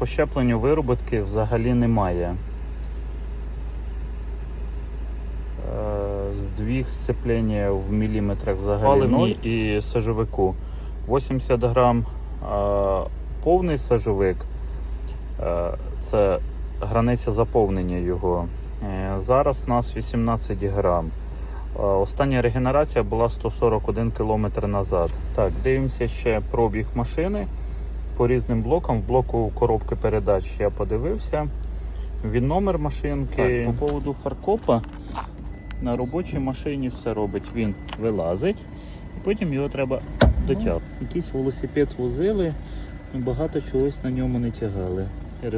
По щепленню вироботки взагалі немає. Е, Здвіг сцеплення в міліметрах взагалі Паливний ноль і сажовику 80 грам. А повний сажовик е, це границя заповнення його. Е, Зараз у нас 18 грам. Е, Остання регенерація була 141 км назад. Так, дивимося ще пробіг машини по різним блокам. В блоку коробки передач я подивився. Він номер машинки. Так, по поводу фаркопа на робочій машині все робить. Він вилазить, і потім його треба дотягнути. Якийсь велосипед возили, ну, багато чогось на ньому не тягали. І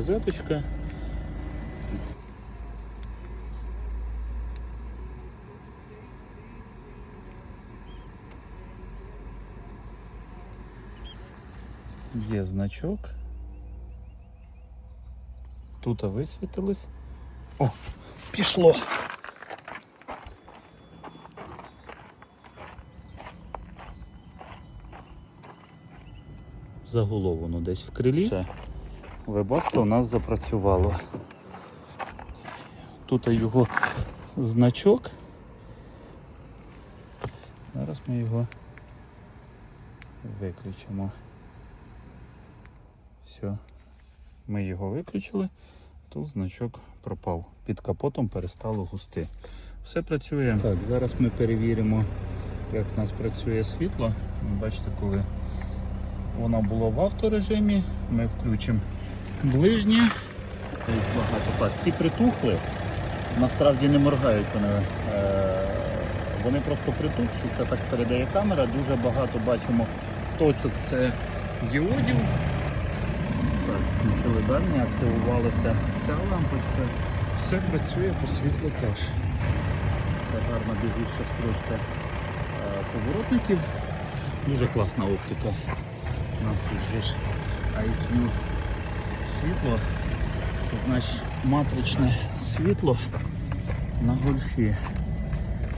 Є значок. Тут висвітилось. О, пішло. Загуло воно десь в крилі. Все. Ви бачите, у нас запрацювало. Тут його значок. Зараз ми його виключимо. Все. Ми його виключили, тут значок пропав. Під капотом перестало густи. Все працює. Так, зараз ми перевіримо, як в нас працює світло. Бачите, коли воно було в авторежимі, ми включимо ближнє. Багато. Так, ці притухли, насправді не моргають вони. Е, Вони просто притухші, це так передає камера. Дуже багато бачимо точок це діодів. Включили дальні, активувалася ця лампочка. Все працює по світлу теж. Це гарна бігуща строчка е, поворотників. Дуже класна оптика. У нас тут же ж IQ світло. Це значить матричне світло на гольфі.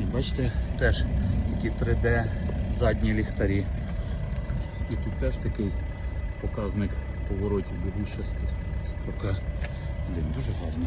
І бачите, теж такі 3D задні ліхтарі. І тут теж такий показник поворотів бігуща ст- строка. Блін, дуже гарно.